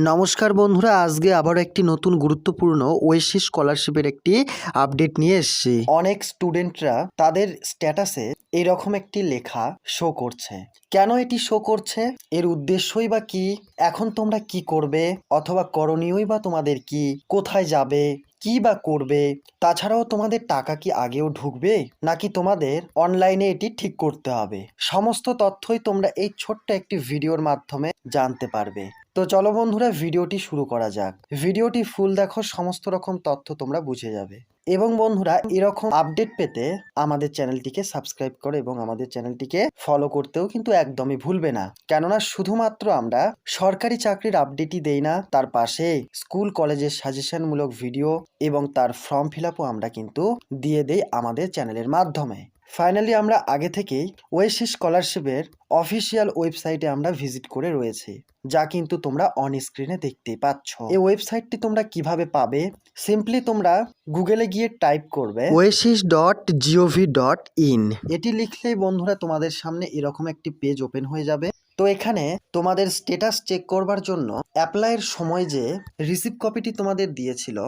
নমস্কার বন্ধুরা, আজকে আবার একটি নতুন গুরুত্বপূর্ণ ওয়েসি স্কলারশিপের একটি আপডেট নিয়ে এসেছি। অনেক স্টুডেন্টরা তাদের স্ট্যাটাসে এরকম একটি লেখা শো করছে। কেন এটি শো করছে? এর উদ্দেশ্যই বা কি? এখন তোমরা কি করবে? অথবা করণীয়ই বা তোমাদের কি? কোথায় যাবে? কি বা করবে? তাছাড়াও তোমাদের টাকা কি আগেও ঢুকবে? নাকি তোমাদের অনলাইনে এটি ঠিক করতে হবে? সমস্ত তথ্যই তোমরা এই ছোট্ট একটি ভিডিওর মাধ্যমে জানতে পারবে। তো চলো বন্ধুরা, ভিডিওটি শুরু করা যাক। ভিডিওটি ফুল দেখো, সমস্ত রকম তথ্য তোমরা বুঝে যাবে। এবং বন্ধুরা, এরকম আপডেট পেতে আমাদের চ্যানেলটিকে সাবস্ক্রাইব করো এবং আমাদের চ্যানেলটিকে ফলো করতেও কিন্তু একদমই ভুলবে না। কেননা, শুধুমাত্র আমরা সরকারি চাকরির আপডেটই দেই না, তার পাশে স্কুল, কলেজের সাজেশনমূলক ভিডিও এবং তার ফর্ম ফিল আমরা কিন্তু দিয়ে দেই আমাদের চ্যানেলের মাধ্যমে। ফাইনালি আমরা আগে থেকেই ওয়েসি স্কলারশিপের অফিসিয়াল ওয়েবসাইটে আমরা ভিজিট করে রয়েছি, যা কিন্তু তোমরা অন স্ক্রিনে দেখতেই পাচ্ছ। এই ওয়েবসাইটটি তোমরা কীভাবে পাবে? সিম্পলি তোমরা গুগলে গিয়ে টাইপ করবে oasis dot GOV dot in এটি লিখলেই বন্ধুরা তোমাদের সামনে এরকম একটি পেজ ওপেন হয়ে যাবে। তো এখানে তোমাদের স্টেটাস চেক করবার জন্য অ্যাপ্লাইয়ের সময় যে রিসিভ কপিটি তোমাদের দিয়েছিল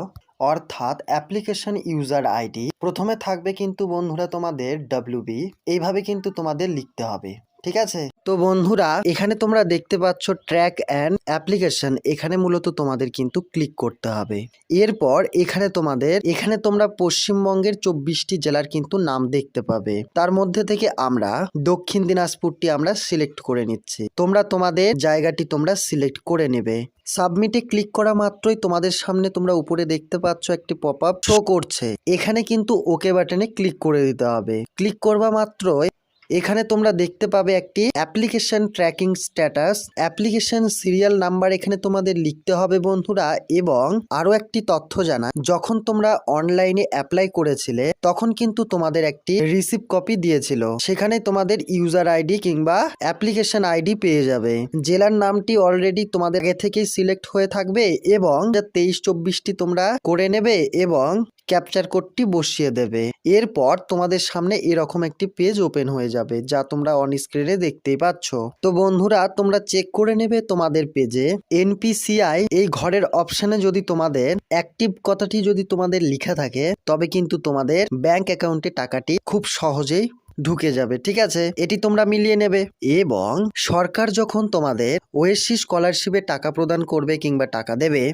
অর্থাৎ অ্যাপ্লিকেশন ইউজার আইডি। প্রথমে থাকবে কিন্তু বন্ধুরা তোমাদের ডাব্লিউবি এইভাবে কিন্তু তোমাদের লিখতে হবে। ঠিক আছে? তো বন্ধুরা, এখানে তোমরা দেখতে পাচ্ছ ট্র্যাক অ্যান্ড অ্যাপ্লিকেশন এখানে মূলত তোমাদের কিন্তু ক্লিক করতে হবে। এরপর এখানে তোমাদের, এখানে তোমরা পশ্চিমবঙ্গের চব্বিশটি জেলার কিন্তু নাম দেখতে পাবে। তার মধ্যে থেকে আমরা দক্ষিণ দিনাজপুরটি আমরা সিলেক্ট করে নিচ্ছি। তোমরা তোমাদের জায়গাটি তোমরা সিলেক্ট করে নেবে। সাবমিটে ক্লিক করা মাত্রই তোমাদের সামনে তোমরা উপরে দেখতে পাচ্ছ একটি পপ আপ শো করছে। এখানে কিন্তু ওকে বাটনে ক্লিক করে দিতে হবে। ক্লিক করবা মাত্রই এখানে তোমরা দেখতে পাবে একটি application tracking status. Application serial number এখানে তোমাদের লিখতে হবে বন্ধুরা এবং আরও একটি তথ্য জানা যখন তোমরা অনলাইনে অ্যাপ্লাই করেছিলে, তখন কিন্তু তোমাদের একটি রিসিভ কপি দিয়েছিল। সেখানে তোমাদের ইউজার আইডি কিংবা অ্যাপ্লিকেশন আইডি পেয়ে যাবে। জেলার নামটি অলরেডি তোমাদের আগে থেকেই সিলেক্ট হয়ে থাকবে এবং তেইশ চব্বিশটি তোমরা করে নেবে এবং ক্যাপচার কোডটি বসিয়ে দেবে। এরপর তোমাদের সামনে এরকম একটি পেজ ওপেন হয়ে যাবে, যা তোমরা অন স্ক্রিনে দেখতেই পাচ্ছ। তো বন্ধুরা, তোমরা চেক করে নেবে তোমাদের পেজে এনপিসিআই এই ঘরের অপশনে যদি তোমাদের অ্যাক্টিভ কথাটি যদি তোমাদের লেখা থাকে, তবে কিন্তু তোমাদের ব্যাংক অ্যাকাউন্টে টাকাটি খুব সহজেই ঢুকে যাবে, ঠিক আছে? এটি তোমরা মিলিয়ে নেবে। এবং সরকার যখন তোমাদের ওয়েসি স্কলারশিপে টাকা প্রদান করবে কিংবা টাকা দেবে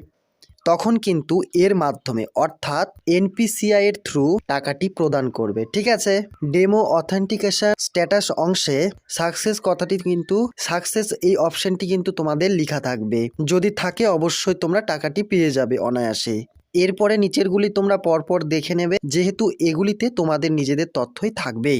তখন কিন্তু এর মাধ্যমে, অর্থাৎ এনপিসিআই এর থ্রু টাকাটি প্রদান করবে, ঠিক আছে? ডেমো অথেন্টিকেশন স্ট্যাটাস অংশে সাকসেস কথাটি কিন্তু সাকসেস এই অপশনটি কিন্তু তোমাদের লেখা থাকবে। যদি থাকে অবশ্যই তোমরা টাকাটি পেয়ে যাবে অনায়াসে। এরপরে নিচেরগুলি তোমরা পরপর দেখে নেবে, যেহেতু এগুলিতে তোমাদের নিজেদের তথ্যই থাকবে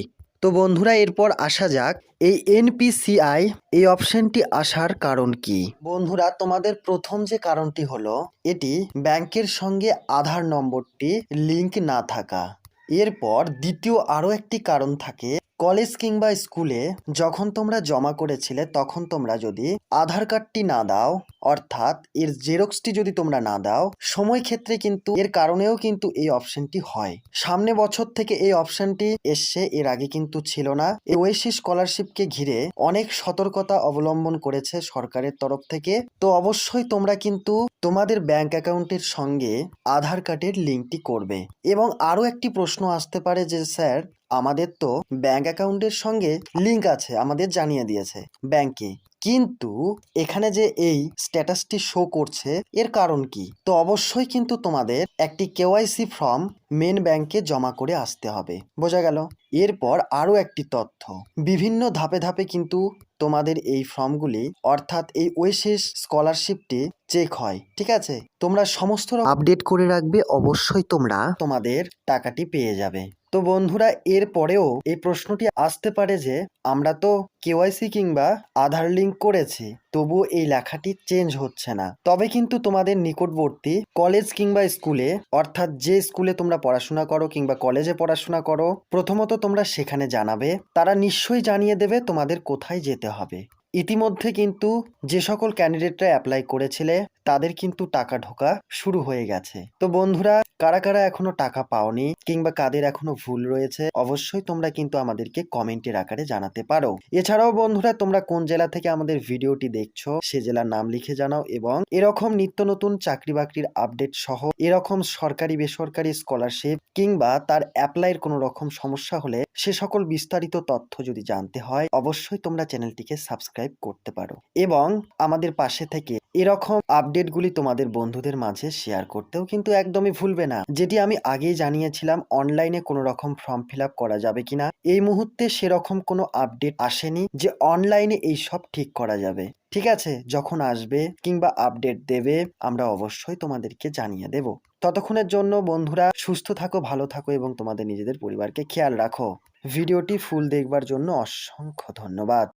তো বন্ধুরা, এরপর আসা যাক। এই এনপিসিআই এই অপশনটি আসার কারণ কি? বন্ধুরা, তোমাদের প্রথম যে কারণটি হলো, এটি ব্যাংকের সঙ্গে আধার নম্বরটি লিঙ্ক না থাকা। এরপর দ্বিতীয় আরও একটি কারণ থাকে কলেজ কিংবা স্কুলে যখন তোমরা জমা করেছিলে, তখন তোমরা যদি আধার কার্ডটি না দাও, অর্থাৎ এর জেরক্সটি যদি তোমরা না দাও, সময় ক্ষেত্রে কিন্তু এর কারণেও কিন্তু এই অপশনটি হয়। সামনে বছর থেকে এই অপশনটি এসছে, এর আগে কিন্তু ছিল না। এই ওয়েসি স্কলারশিপকে ঘিরে অনেক সতর্কতা অবলম্বন করেছে সরকারের তরফ থেকে। তো অবশ্যই তোমরা কিন্তু তোমাদের ব্যাংক অ্যাকাউন্টের সঙ্গে আধার কার্ডের লিঙ্কটি করবে। এবং আরও একটি প্রশ্ন আসতে পারে যে, স্যার আমাদের তো ব্যাংক অ্যাকাউন্টের সঙ্গে লিংক আছে আমাদের জানিয়ে দিয়েছে ব্যাংকে কিন্তু এখানে যে এই স্ট্যাটাসটি শো করছে এর কারণ কি? তো অবশ্যই কিন্তু তোমাদের একটি কেওয়াইসি ফর্ম মেন ব্যাংকে জমা করে আসতে হবে। বোঝা গেল? এরপর আরও একটি তথ্য। বিভিন্ন ধাপে ধাপে কিন্তু তোমাদের এই ফর্মগুলি অর্থাৎ এই ওয়েসিস স্কলারশিপটি চেক হয় ঠিক আছে? তোমরা সমস্ত আপডেট করে রাখবে অবশ্যই তোমরা তোমাদের টাকাটি পেয়ে যাবে। তো বন্ধুরা, এর পরেও এই প্রশ্নটি আসতে পারে যে, আমরা তো কেওয়াইসি কিংবা আধার লিঙ্ক করেছি, তবুও এই লেখাটি চেঞ্জ হচ্ছে না। তবে কিন্তু তোমাদের নিকটবর্তী কলেজ কিংবা স্কুলে, অর্থাৎ যে স্কুলে তোমরা পড়াশোনা করো কিংবা কলেজে পড়াশোনা করো, প্রথমত তোমরা সেখানে জানাবে। তারা নিশ্চয়ই জানিয়ে দেবে তোমাদের কোথায় যেতে হবে। ইতিমধ্যে কিন্তু যে সকল ক্যান্ডিডেটরা অ্যাপ্লাই করেছিলে, তাদের কিন্তু টাকা ঢোকা শুরু হয়ে গেছে। তো বন্ধুরা, কারা কারা এখনও টাকা পাওনি কিংবা কাদের এখনও ভুল রয়েছে, অবশ্যই তোমরা কিন্তু আমাদেরকে কমেন্টের আকারে জানাতে পারো। এছাড়াও বন্ধুরা, তোমরা কোন জেলা থেকে আমাদের ভিডিওটি দেখছ, সে জেলার নাম লিখে জানাও এবং এরকম নিত্য নতুন চাকরি বাকরির আপডেট সহ এরকম সরকারি, বেসরকারি স্কলারশিপ কিংবা তার অ্যাপ্লাইয়ের কোনো রকম সমস্যা হলে সে সকল বিস্তারিত তথ্য যদি জানতে হয়, অবশ্যই তোমরা চ্যানেলটিকে সাবস্ক্রাইব করতে পারো। এবং আমাদের পাশে থেকে এরকম আপডেটগুলি তোমাদের বন্ধুদের মাঝে শেয়ার করতেও কিন্তু একদমই ভুলবে না। যেটি আমি আগেই জানিয়েছিলাম অনলাইনে কোনো রকম ফর্ম ফিল করা যাবে কিনা, এই মুহূর্তে সেরকম কোনো আপডেট আসেনি যে অনলাইনে এই সব ঠিক করা যাবে। ঠিক আছে, যখন আসবে কিংবা আপডেট দেবে, আমরা অবশ্যই তোমাদেরকে জানিয়ে দেব। ততক্ষণের জন্য বন্ধুরা সুস্থ থাকো, ভালো থাকো এবং তোমাদের নিজেদের পরিবারকে খেয়াল রাখো। ভিডিওটি ফুল দেখবার জন্য অসংখ্য ধন্যবাদ।